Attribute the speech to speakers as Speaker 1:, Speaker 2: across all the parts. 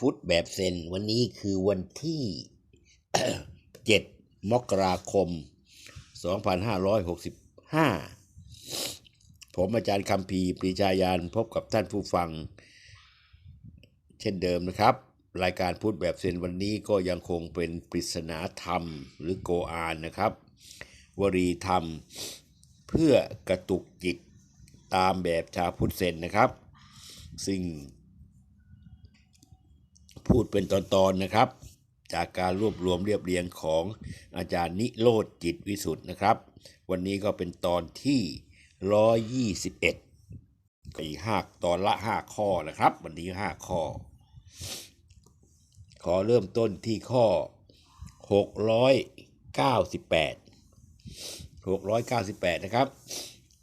Speaker 1: พุทธแบบเซนวันนี้คือวันที่ 7 มกราคม 2565 ผมอาจารย์คำพีปรีชายานพบกับท่านผู้ฟัง เช่นเดิมนะครับ รายการพุทธแบบเซนวันนี้ก็ยังคงเป็นปริศนาธรรมหรือโกอานนะครับ วรีธรรมเพื่อกระตุกจิตตามแบบชาพุทธเซนนะครับ ซึ่ง พูดเป็นตอนๆนะครับ จากการรวบรวมเรียบเรียงของอาจารย์นิโรธจิตวิสุทธ์นะครับ วันนี้ก็เป็นตอนที่ 121อีกห้าตอนละห้าข้อนะครับ วันนี้ห้าข้อ ขอเริ่มต้นที่ข้อ 698 698 นะครับ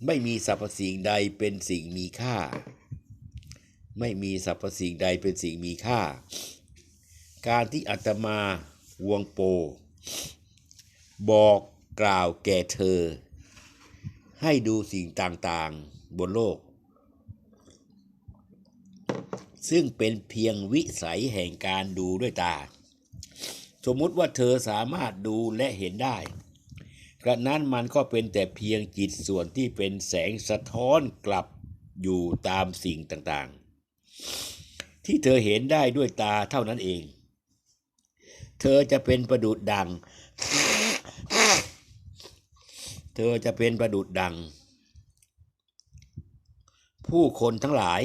Speaker 1: ไม่มีสรรพสิ่งใดเป็นสิ่งมีค่า ไม่มีสรรพสิ่งใดเป็นสิ่งมีค่า การที่อาตมาวงโป บอกกล่าวแก่เธอ ให้ดูสิ่งต่างๆบนโลก ซึ่งเป็นเพียงวิสัยแห่งการดูด้วยตา สมมุติว่าเธอสามารถดูและเห็นได้กระนั้นมันก็เป็นแต่เพียงจิตส่วนที่เป็นแสงสะท้อนกลับอยู่ตามสิ่งต่างๆ ที่เธอเห็นได้ด้วยตาเท่านั้นเอง เธอจะเป็นประดุดดัง เธอจะเป็นประดุดดัง ผู้คนทั้งหลาย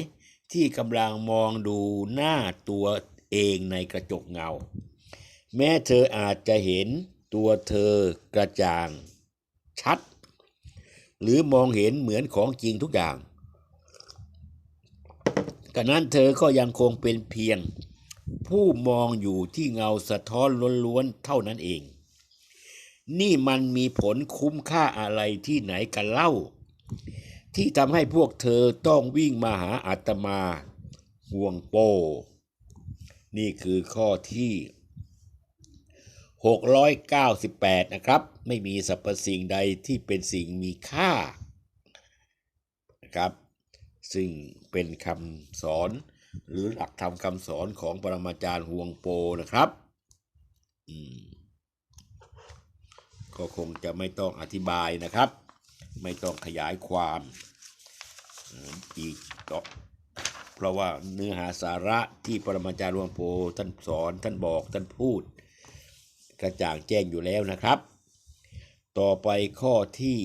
Speaker 1: ที่กำลังมองดูหน้าตัวเองในกระจกเงา แม้เธออาจจะเห็นตัวเธอกระจ่างชัด หรือมองเห็นเหมือนของจริงทุกอย่างกะนั้นเธอก็ยังคงเป็นเพียง ผู้มองอยู่ที่เงาสะท้อนล้วนๆเท่านั้นเอง นี่มันมีผลคุ้มค่าอะไรที่ไหนกันเล่า ที่ทำให้พวกเธอต้องวิ่งมาหาอาตมา ห่วงโป นี่คือข้อที่ 698 นะครับ ไม่มีสรรพสิ่งใดที่เป็นสิ่งมีค่านะครับ ซึ่งเป็นคำสอน หรือหลักธรรมคำสอนของปรมาจารย์ห่วงโปนะครับอืมก็คงจะไม่ต้องอธิบายนะครับ ไม่ต้องขยายความอีกต่อเพราะว่าเนื้อหาสาระที่ปรมาจารย์หลวงโพท่านสอนท่านบอกท่านพูด กระจ่างแจ้งอยู่แล้วนะครับ ต่อไปข้อที่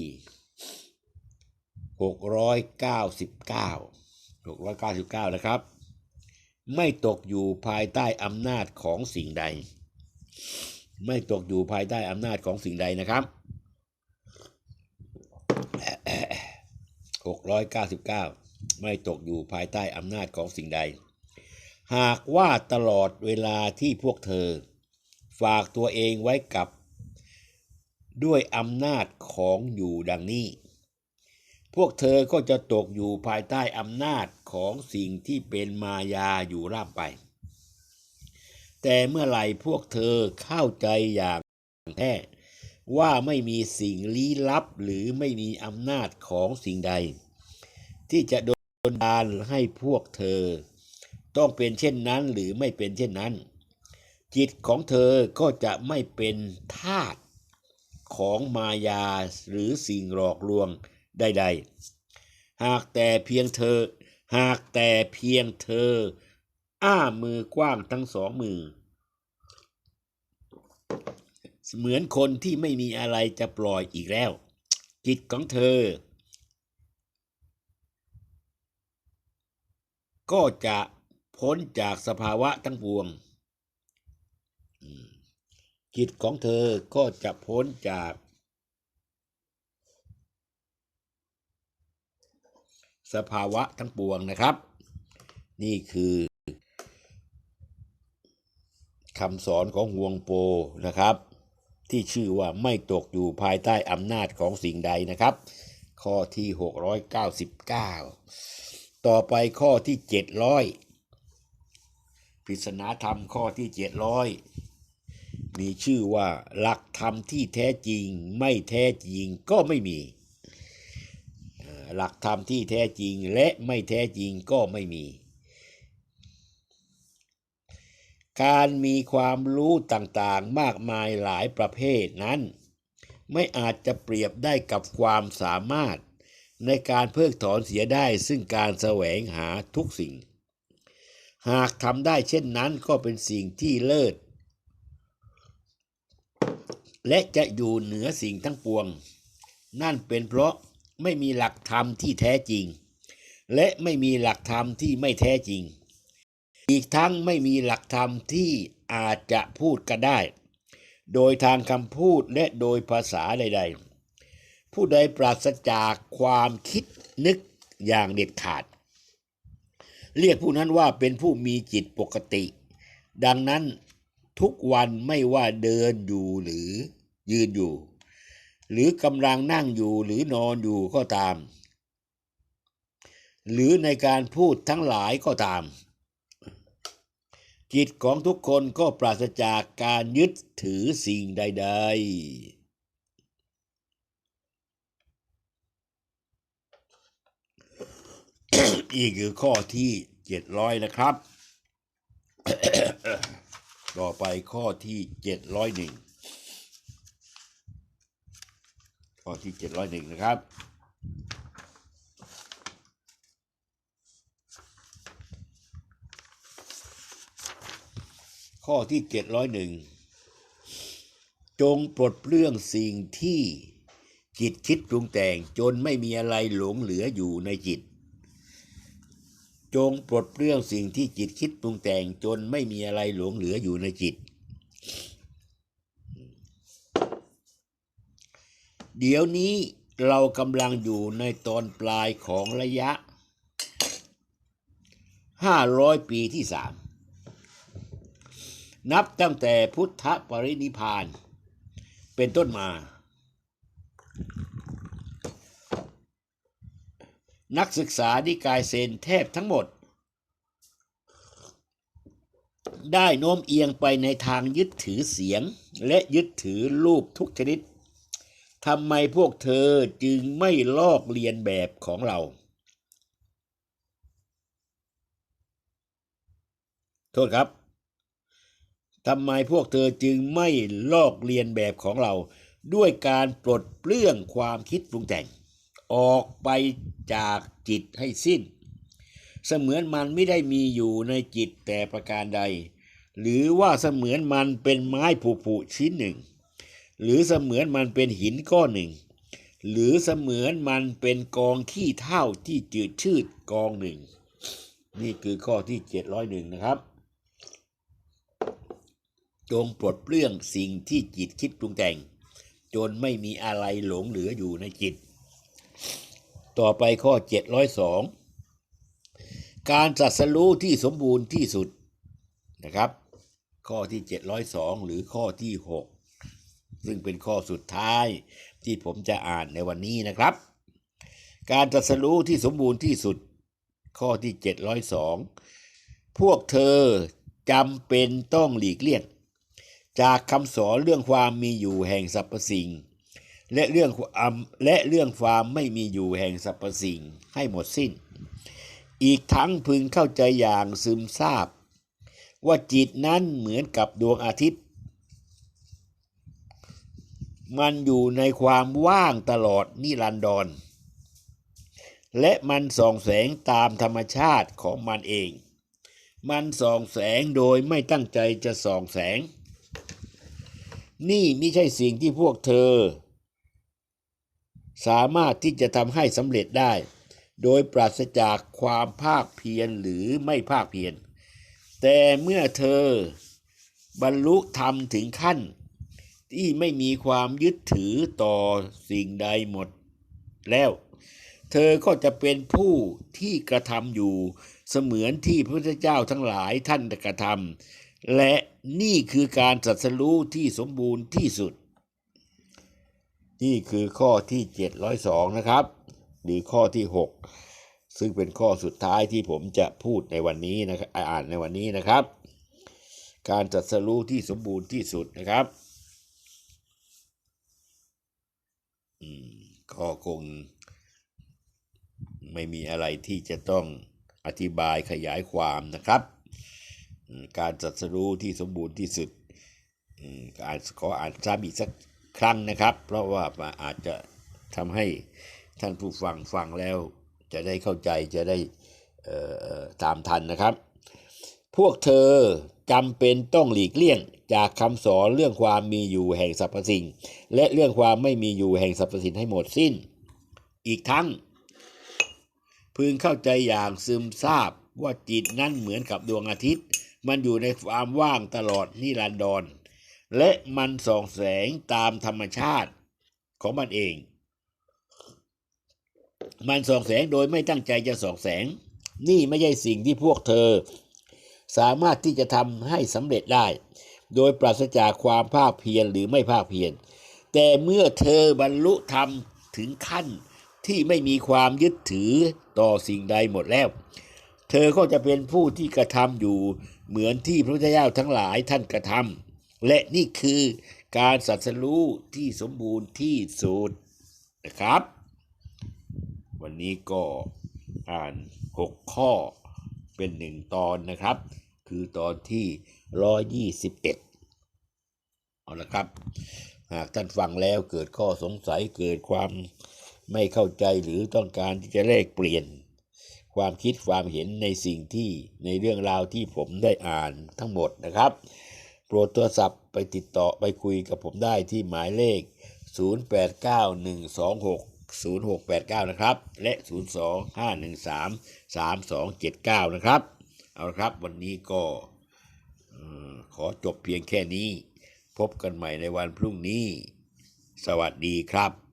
Speaker 1: 699 699 นะครับ ไม่ตกอยู่ภายใต้อำนาจของสิ่งใด ไม่ตกอยู่ภายใต้อำนาจของสิ่งใดนะครับ699 ไม่ตกอยู่ภายใต้อำนาจของสิ่งใด หากว่าตลอดเวลาที่พวกเธอ ฝากตัวเองไว้กับ ด้วยอำนาจของอยู่ดังนี้ พวกเธอก็จะตกอยู่ภายใต้อำนาจของสิ่งที่เป็นมายาอยู่ร่ำไป แต่เมื่อไหร่พวกเธอเข้าใจอย่างแท้ว่าไม่มีสิ่งลี้ลับหรือไม่มีอำนาจของสิ่งใด ที่จะโดนดานให้พวกเธอ ต้องเป็นเช่นนั้นหรือไม่เป็นเช่นนั้น จิตของเธอก็จะไม่เป็นทาสของมายาหรือสิ่งหลอกลวง ใดๆ หากแต่เพียงเธอ หากแต่เพียงเธอ อ้ามือกว้างทั้งสองมือ เหมือนคนที่ไม่มีอะไรจะปล่อยอีกแล้ว จิตของเธอ ก็จะพ้นจากสภาวะทั้งปวงจิตของเธอก็จะพ้นจาก สภาวะทั้งปวงนะครับ นี่คือคำสอนของห่วงโปนะครับ ที่ชื่อว่าไม่ตกอยู่ภายใต้อำนาจของสิ่งใดนะครับ ข้อที่ 699 ต่อไปข้อที่ 700ปริศนาธรรมข้อที่ 700 มีชื่อว่าหลักธรรมที่แท้จริงไม่แท้จริงก็ไม่มี หลักธรรมที่แท้จริงและไม่แท้จริงก็ไม่มี การมีความรู้ต่างๆมากมายหลายประเภทนั้น ไม่อาจจะเปรียบได้กับความสามารถในการเพิกถอนเสียได้ซึ่งการแสวงหาทุกสิ่ง หากทำได้เช่นนั้นก็เป็นสิ่งที่เลิศ และจะอยู่เหนือสิ่งทั้งปวง นั่นเป็นเพราะ ไม่มีหลักธรรมที่แท้จริง และไม่มีหลักธรรมที่ไม่แท้จริง อีกทั้งไม่มีหลักธรรมที่อาจจะพูดกันได้ โดยทางคำพูดและโดยภาษาใด ๆ ผู้ใดปราศจากความคิดนึกอย่างเด็ดขาด เรียกผู้นั้นว่าเป็นผู้มีจิตปกติ ดังนั้นทุกวันไม่ว่าเดินอยู่หรือยืนอยู่ หรือกำลังนั่งอยู่หรือนอนอยู่ก็ตาม หรือในการพูดทั้งหลายก็ตาม จิตของทุกคนก็ปราศจากการยึดถือสิ่งใด ๆอีกคือข้อที่เจ็ดร้อยนะครับ ต่อไปข้อที่เจ็ดร้อยหนึ่ง ข้อที่เจ็ดร้อยหนึ่งนะครับ ข้อที่เจ็ดร้อยหนึ่งจงปลดเปลื้องสิ่งที่จิตคิดปรุงแต่งจนไม่มีอะไรหลงเหลืออยู่ในจิต จงปลดเปลื้องสิ่งที่จิตคิดปรุงแต่งจนไม่มีอะไรหลงเหลืออยู่ในจิต เดี๋ยวนี้เรากำลังอยู่ในตอนปลายของระยะ 500 ปีที่สามนับตั้งแต่พุทธปรินิพาน เป็นต้นมา นักศึกษานิกายเซนแทบทั้งหมด ได้โน้มเอียงไปในทางยึดถือเสียงและยึดถือรูปทุกชนิด ทำไมพวกเธอจึงไม่ลอกเลียนแบบของเรา โทษครับทำไมพวกเธอจึงไม่ลอกเลียนแบบของเรา ด้วยการปลดเปลื้องความคิดปรุงแต่ง ออกไปจากจิตให้สิ้น เสมือนมันไม่ได้มีอยู่ในจิตแต่ประการใด หรือว่าเสมือนมันเป็นไม้ผุๆชิ้นหนึ่ง หรือเสมือนมันเป็นหินก้อนหนึ่ง หรือเสมือนมันเป็นกองขี้เท่าที่จืดชืดกองหนึ่ง นี่คือข้อที่701นะครับ จงปลดเปลื้องสิ่งที่จิตคิดปรุงแต่ง จนไม่มีอะไรหลงเหลืออยู่ในจิต ต่อไปข้อ702การตรัสรู้ที่สมบูรณ์ที่สุดนะครับ ข้อที่ 702 หรือข้อที่ 6 ซึ่งเป็นข้อสุดท้ายที่ผมจะอ่านในวันนี้นะครับ การตรัสรู้ที่สมบูรณ์ที่สุดข้อที่ 702 พวกเธอจำเป็นต้องหลีกเลี่ยง จากคำสอนเรื่องความมีอยู่แห่งสรรพสิ่ง และเรื่องความและเรื่องความไม่มีอยู่แห่งสรรพสิ่งให้หมดสิ้น อีกทั้งพึงเข้าใจอย่างซึมซาบ ว่าจิตนั้นเหมือนกับดวงอาทิตย์ มันอยู่ในความว่างตลอดนิรันดร และมันส่องแสงตามธรรมชาติของมันเอง มันส่องแสงโดยไม่ตั้งใจจะส่องแสง นี่ไม่ใช่สิ่งที่พวกเธอ สามารถที่จะทำให้สำเร็จได้ โดยปราศจากความภาคเพียรหรือไม่ภาคเพียรแต่เมื่อเธอบรรลุธรรมถึงขั้น ที่ไม่มีความยึดถือต่อสิ่งใดหมดแล้ว เธอก็จะเป็นผู้ที่กระทำอยู่เสมือนที่พระพุทธเจ้าทั้งหลายท่านกระทำและนี่คือการตรัสรู้ที่สมบูรณ์ที่สุด นี่คือข้อที่ 702 นะครับ หรือข้อที่ 6 ซึ่งเป็นข้อสุดท้ายที่ผมจะพูดในวันนี้นะครับอ่านในวันนี้นะครับ การตรัสรู้ที่สมบูรณ์ที่สุดนะครับอืม ก็คงไม่มีอะไรที่จะต้องอธิบายขยายความนะครับ การตรัสรู้ที่สมบูรณ์ที่สุดอ่านขออ่านซ้ำอีกสักครั้งนะครับ เพราะว่าอาจจะทำให้ท่านผู้ฟังฟังแล้วจะได้เข้าใจจะได้ตามทันนะครับ พวกเธอจำเป็นต้องหลีกเลี่ยงจากคำสอนเรื่องความมีอยู่แห่งสรรพสิ่ง และเรื่องความไม่มีอยู่แห่งสรรพสิ่งให้หมดสิ้น อีกทั้ง พึงเข้าใจอย่างซึมซาบว่าจิตนั้นเหมือนกับดวงอาทิตย์ มันอยู่ในความว่างตลอดนิรันดร และมันส่องแสงตามธรรมชาติของมันเอง มันส่องแสงโดยไม่ตั้งใจจะส่องแสง นี่ไม่ใช่สิ่งที่พวกเธอ สามารถที่จะทำให้สำเร็จได้ โดยปราศจากความภาคเพียรหรือไม่ภาคเพียรแต่เมื่อเธอบรรลุธรรมถึงขั้นที่ไม่มีความยึดถือต่อสิ่งใดหมดแล้ว เธอก็จะเป็นผู้ที่กระทำอยู่เหมือนที่พระพุทธเจ้าทั้งหลายท่านกระทำและนี่คือการสัตสรู้ที่สมบูรณ์ที่สุดนะครับ วันนี้ก็อ่านหกข้อ เป็นหนึ่งตอนนะครับ คือตอนที่ร้อยยี่สิบเอ็ดเอาละครับ หากท่านฟังแล้วเกิดข้อสงสัยเกิดความไม่เข้าใจหรือต้องการที่จะแลกเปลี่ยน ความคิดความเห็นในสิ่งที่ในเรื่องราวที่ผมได้อ่านทั้งหมดนะครับ โปรดโทรศัพท์ไปติดต่อไปคุยกับผมได้ที่หมายเลข 0689 นะครับ และ 025133279 นะครับ เอาละครับ วันนี้ก็ขอจบเพียงแค่นี้ พบกันใหม่ในวันพรุ่งนี้ สวัสดีครับ